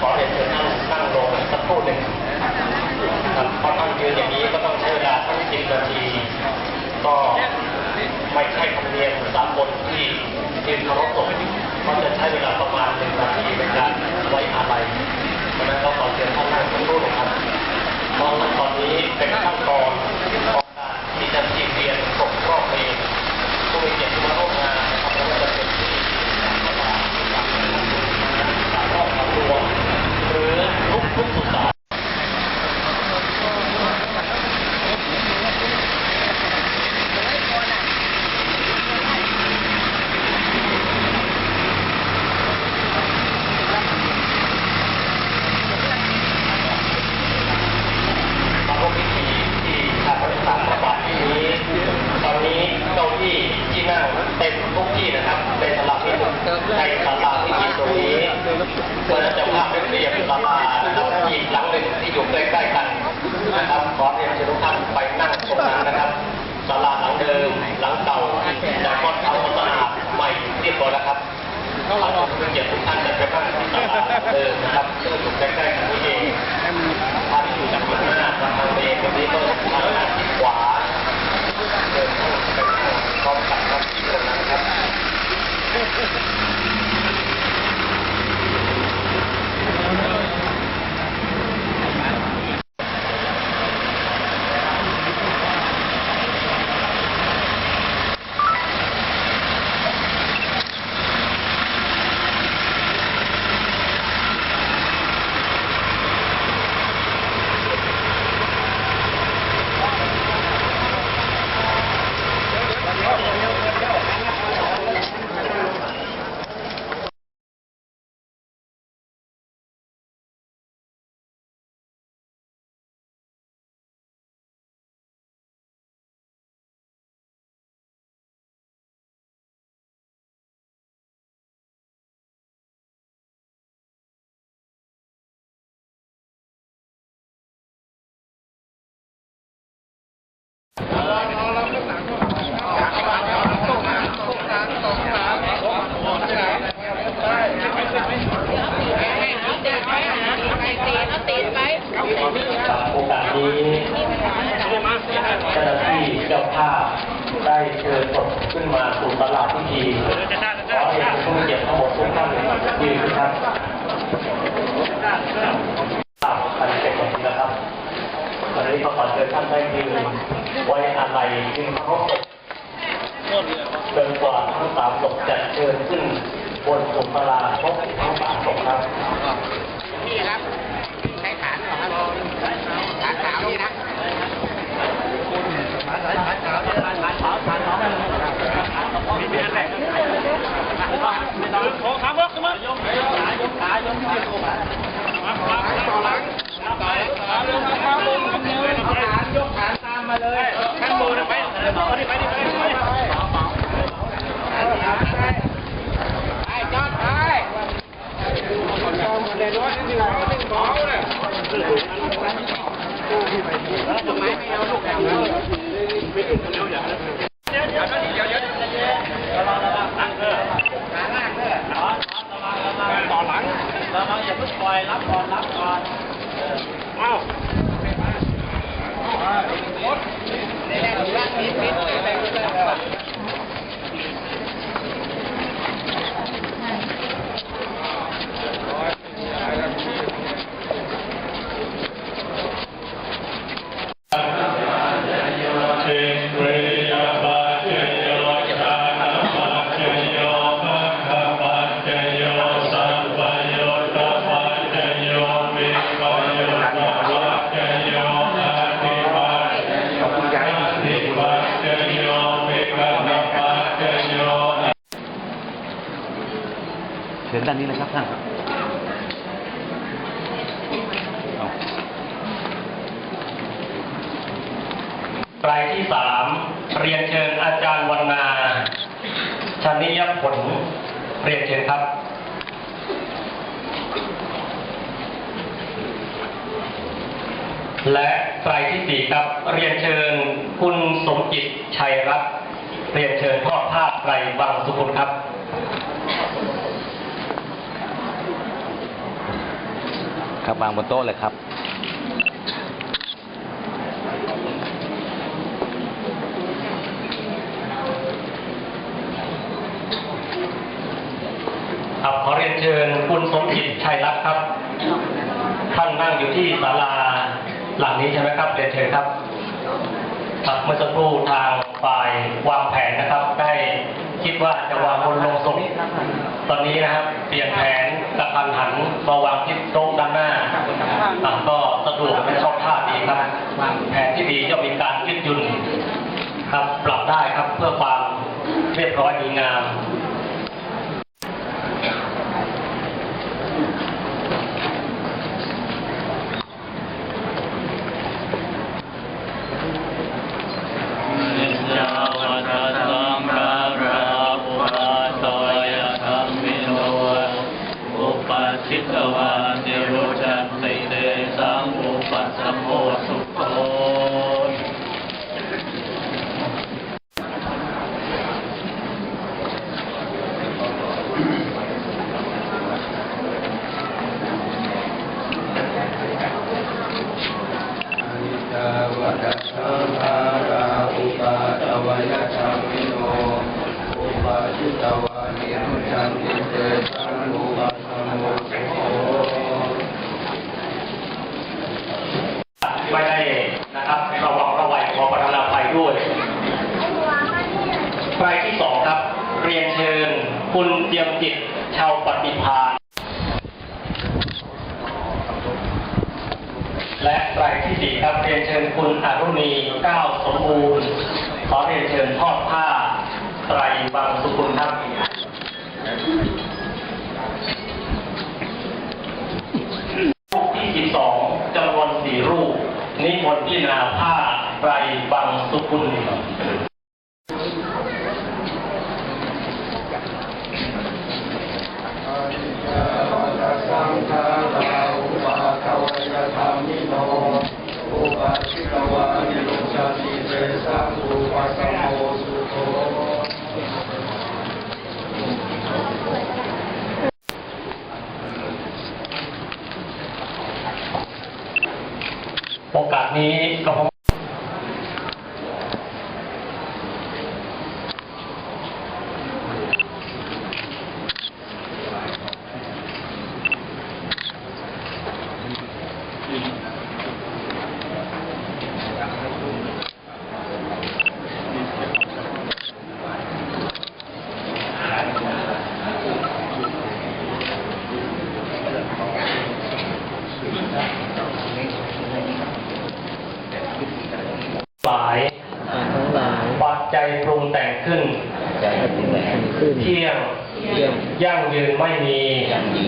ขอเรียนเชิญท่านนั่งลงสักครู่หนึ่งครับเพราะท่านยืนอย่างนี้ก็ต้องใช้เวลาทั้งสิบนาที ก็ไม่ใช่ธรรมเนียมสากลที่ยืนเคารพศพก็จะใช้เวลาประมาณหนึ่งนาทีในการไว้อาลัยเพราะฉะนั้นก็ขอเชิญท่านนั่งสักครู่หนึ่งครับเพราะตอนนี้เป็นขั้นตอนของการที่จะจีเรียนศพรอบเมนผู้มีเกียรติมาร่วมงานนะครับไม่ว่าจะเป็นที่รอ cũng cũng ขึ้นมาสู่ตลาดพิธีขอให้ผู้มีเกียรติทั้งหมดทุกท่านยืนขึ้นครับภาพอันเป็นของจริงนะครับวันนี้ก็ขอเชิญท่านได้ยืนไว้อาลัยยืนเคารพศพจนกว่าทั้งสามศพจะเชิญขึ้นบนสุมลาครบทั้งสามศพครับนี่ครับใช้ฐานเหรอครับฐานขาวนี่นะฐานขาวฐานขาวฐานขาวฐานขาวมีเป็นอะไร โอ้ขาบกขึ้นมายกขายกขายกขายต่อหลังต่อหลังต่อหลังยกขาลงฐานยกฐานตามมาเลยข้างบนไปไปไปไปไปไปจอดไปเดินรถนี่เราไม่ต้องบอกเลยทำไมไม่เอาลูกแบบนั้นเดี๋ยว ชิญด้านนี้เลยครับท่านครับรายที่สามเรียนเชิญอาจารย์วันนาชนิยผล เรียนเชิญครับและรายที่สี่ครับ เรียนเชิญคุณสมจิตชัยรัตน์เรียนเชิญทอดภาพไตรวังสุขุลครับ ครับวางบนโต๊ะเลยครับ ครับขอเรียนเชิญคุณสมจิตชัยรัตน์ครับ ท่านนั่งอยู่ที่ศาลาหลังนี้ใช่ไหมครับเรียนเชิญครับครับเมื่อสักครู่ทางฝ่ายวางแผนนะครับ ได้คิดว่าจะวางบนโลงศพตอนนี้นะครับเปลี่ยนแผน กระพันหันมาวางที่โต๊ะด้านหน้าอะก็สะดวกและชอบท่าดีครับแผนที่ดีจะมีการยืดหยุ่นครับปรับได้ครับเพื่อความเรียบร้อยดีงาม 去到万们梦想的世界上 ยี่ยมยั่งยืนไม่มี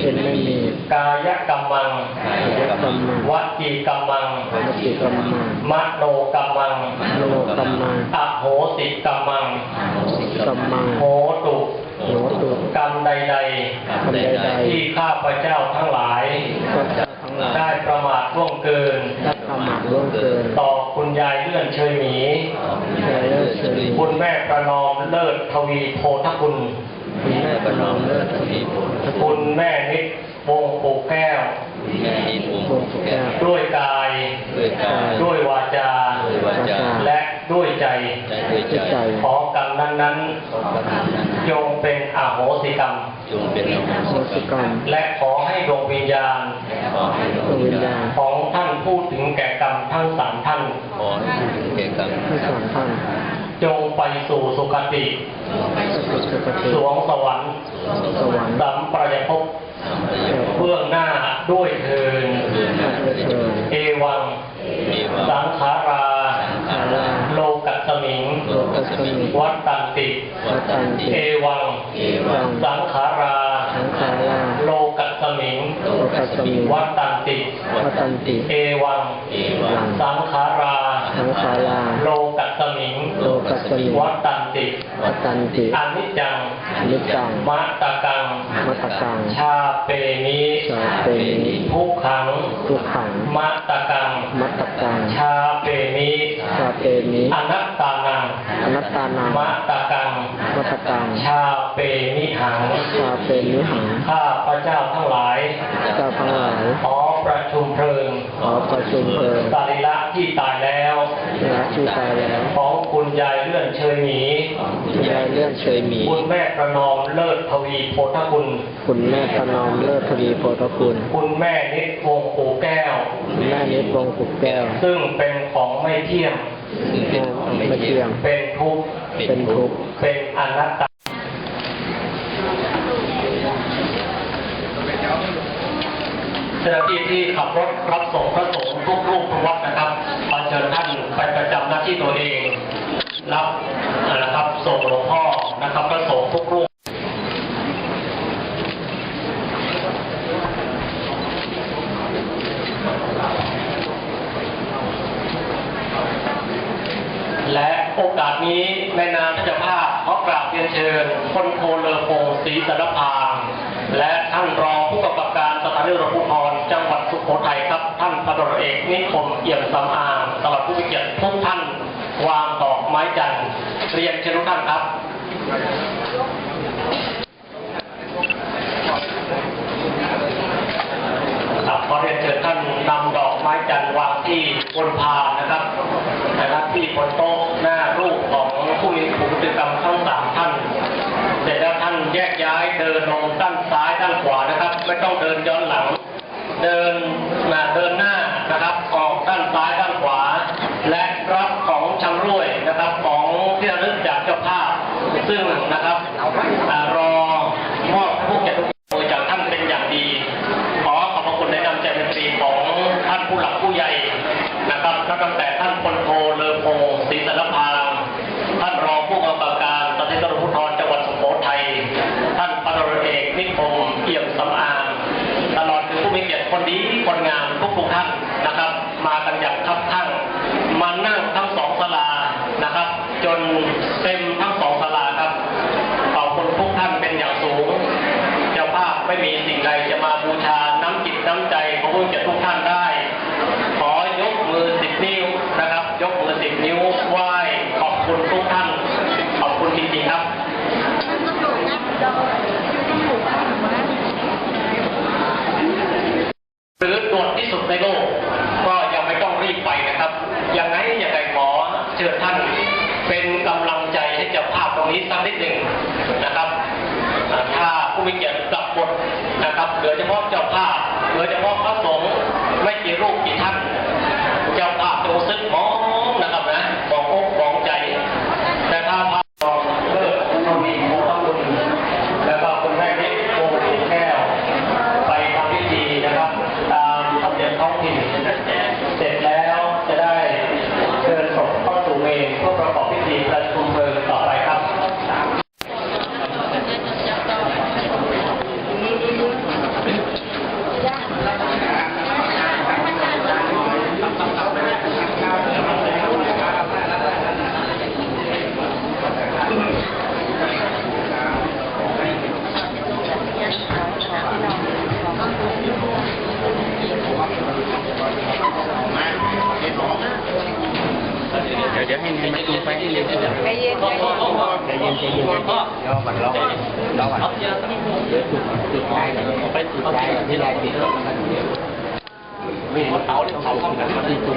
เป็นไม่มีกายกรรมังกายกรรมังวจีกรรมัง วัจิกรรมังมโนกรรมังโลกรรมังอโหสิกรรมังกรรมังโหตุโหตุกรรมใดทำใดๆ ที่ข้าพเจ้าทั้งหลายๆก็จะทั้งหลายได้ประมาทล่วงเกินได้ประมาทล่วงเกิน ต่อคุณยายเลื่อนเชยหมีแก่เลิศเฉยคุณแม่ประนอมเลิศทวีโพธคุณคุณแม่ประ นอมเลิศทวีผลคุณแม่นิดวงปูแก้วแม่อินวงศ์แก้ว ด้วยกาย ด้วยกาย ด้วยวาจา ด้วยวาจา และด้วยใจ ด้วยใจ ขอกรรมนั้นขอกรรมนั้นๆจงเป็นอโหสิกรรม จงเป็นอโหสิกรรม และขอให้ดวงวิญญาณขอให้ดวงวิญญาณของท่านผู้ถึงแก่กรรมทั้งสามท่านขอให้ถึงแก่กรรมทั้งสามท่าน จงไปสู่สุคติไปสู่สุคติสวงสวรรค์สวรรค์สัมปรายภพสัมปยุทธ์เบื้องหน้าด้วยเทินเพื่อนักเชิญเอวังมีวาสังขาราอาราโลกัสมิงโลกัสมิง วัตตันติวัตันติเอวังเอวัง สังขาราสังขาราโลกัสมิงโลกัสมิง วัตตันติวัตันติเอวังเอวังสังขาราสังขารา โลกัสมิงโลกั สมิงวัตตันติวัตันติอนิจจังอนิจจังมัตตกังมัตตกัง ชาเปนิชาเปนิทุกขังทุกขังมัตตกังมัตตกัง ชาเปนิชาเปนิออนัตตานังอนัตตานังมะตะกังมัตตัง ชาเปนิหังชาเป็นนิหังข้าพระเจ้าทั้งหลายเจ้าทั้งหลายขอประชุมเพลิงขอประชุมเพลิงสรีระที่ตายแล้ว และที่ตายแล้ว ของคุณยายเลื่อนเชยหมีที่ได้เลื่อนเฉยหมี คุณแม่ประนอมเลิศทวีโพธคุณ คุณแม่ประนอมเลิศทวีโพธคุณ คุณแม่นิดวงศ์ปู่แก้ว คุณแม่นิดวงศ์กุกแก้วซึ่งเป็นของไม่เที่ยงแม่ไม่เที่ยง เป็นทุกข์ เป็นทุกข์ เป็นอนัตตา เจ้าหน้าที่ที่ขับรถรับส่งพระสงฆ์ทุกรูปทุกวัดนะครับขอ เชิญท่านไปประจำหน้าที่ตัวเอง รับนะครับส่งหลวงพ่อนะครับพระสงฆ์ทุกรูปและโอกาสนี้ในนามพระเจ้าภาพขอกราบเรียนเชิญคนโทเลโพงศรีสารพางและท่านรองผู้กำกับการสถานีรวจภูธรจังหวัดสุโขทัยครับ พันตำรวจเอกนิคมเอี่ยมสำอางตลอดผู้มีเกียรติทุกท่านวางดอกไม้จันทร์เรียนเชิญทุกท่านครับครับขอเรียนเชิญท่านนำดอกไม้จันทร์วางที่บนพานนะครับนะครับที่บนโต๊ะหน้ารูปของผู้มีผู้กิจกรรมทั้งสามท่านเสร็จแล้วท่านแยกย้ายเดินลงด้านซ้ายด้านขวานะครับ ไม่ต้องเดินย้อนหลัง เดิน มาเดินหน้านะครับออกด้านซ้ายด้านขวา และรับของชำร่วยนะครับของที่ระลึกจากเจ้าภาพซึ่งนะครับอรอมอบผู้แก่ คนดีคนงามทุกทุกท่านนะครับ มากันอย่างคับข้างมานั่งทั้งสองศาลานะครับ จนเต็มทั้งสองศาลาครับขอบคุณทุกท่านเป็นอย่างสูง เจ้าภาพไม่มีสิ่งใดจะมาบูชาน้ำจิตน้ำใจของพวกเจ้าทุกท่านได้ ขอยกมือสิบนิ้วนะครับ ยกมือสิบนิ้วไหว้ขอบคุณทุกท่าน ขอบคุณจริงๆครับ หรือด่วนที่สุดในโลก ก็ยังไม่ต้องรีบไปนะครับ ยังไงยังไงขอเชิญท่านเป็นกำลังใจให้เจ้าภาพตรงนี้สักนิดหนึ่งนะครับอ่าถ้าผู้มีเกียรติกลับบทนะครับเหลือเฉพาะเจ้าภาพเหลือเฉพาะพระสงฆ์ไม่กี่รูปกี่ท่าน เจ้าภาพจงซึ้งหอมนะครับนะบอกอกบอกใจ แต่ถ้าพระสงฆ์เลิกทวีโมทบุญแล้วก็คุณแม่นิดโมแก้ว ไปทำพิธีนะครับ ตามธรรมเนียมท้องถิ่นเสร็จแล้วจะได้เชิญศพเข้าสู่เมรุเพื่อประกอบพิธีประชุมเพลิงต่อไปครับ เดี๋ยวเดี๋ยวให้ให้มาดูไปให้เร็วที่สุด ใจเย็นใจเย็น ใจเย็นใจเย็นรอก่อนรอก่อนรอก่อนเดี๋ยวจุดจุดท้ายก่อนไปจุดท้ายก่อนที่ได้ติดแล้วมั นเดี๋ยวไม่เห็นเขาเลยเขาเข้ากันที่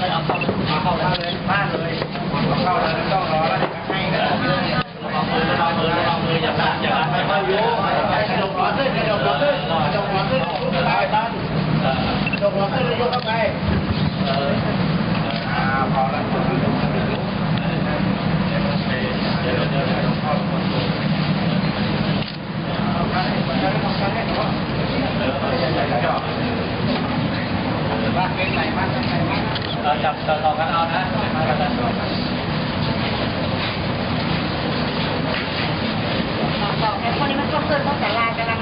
เลยเอาเข้าเอาเข้าเลยบ้านเลยเข้าแล้วต้องรอแล้วให้กันระวังมือระวังมือระวังมืออย่าพลาดอย่าพลาดไม่ค่อยยุ่งกระดกหัวขึ้นกระดกหัวขึ้นกระดกหัวขึ้นยกไปบ้านกระดกหัวขึ้นแล้วยกเข้าไปเอออ่าพอแล้วเดี๋ยวเดี๋ยวเดี๋ยวเข้า บ้านเป็นไหนบ้านเป็นไหนบ้านเราจับต่อกันเอานะมากันต่อกันบอกแต่คนนี้มันก็เพื่อนเขาแต่ลากำลัง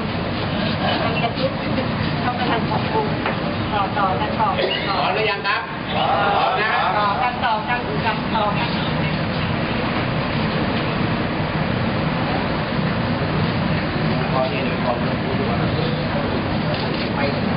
กำลังกระซิบเขากำลังขอบคุณต่อต่อกันต่อต่อพร้อมหรือยังครับพร้อนะต่อกันต่อกันกันต่อกันพอนี่หนึ่งพอมา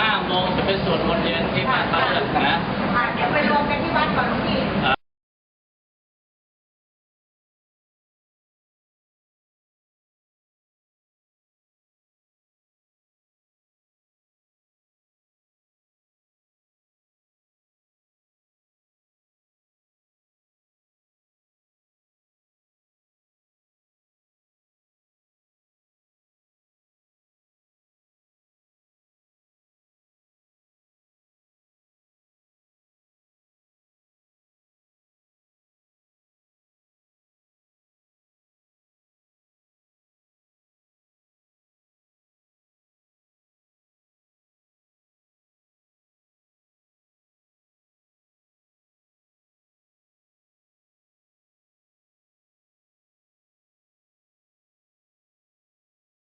ห้าโมงจะไปสวดมนต์เย็นที่บ้านพระนะเดี๋ยวไปรวมกันที่วัดก่อนพี่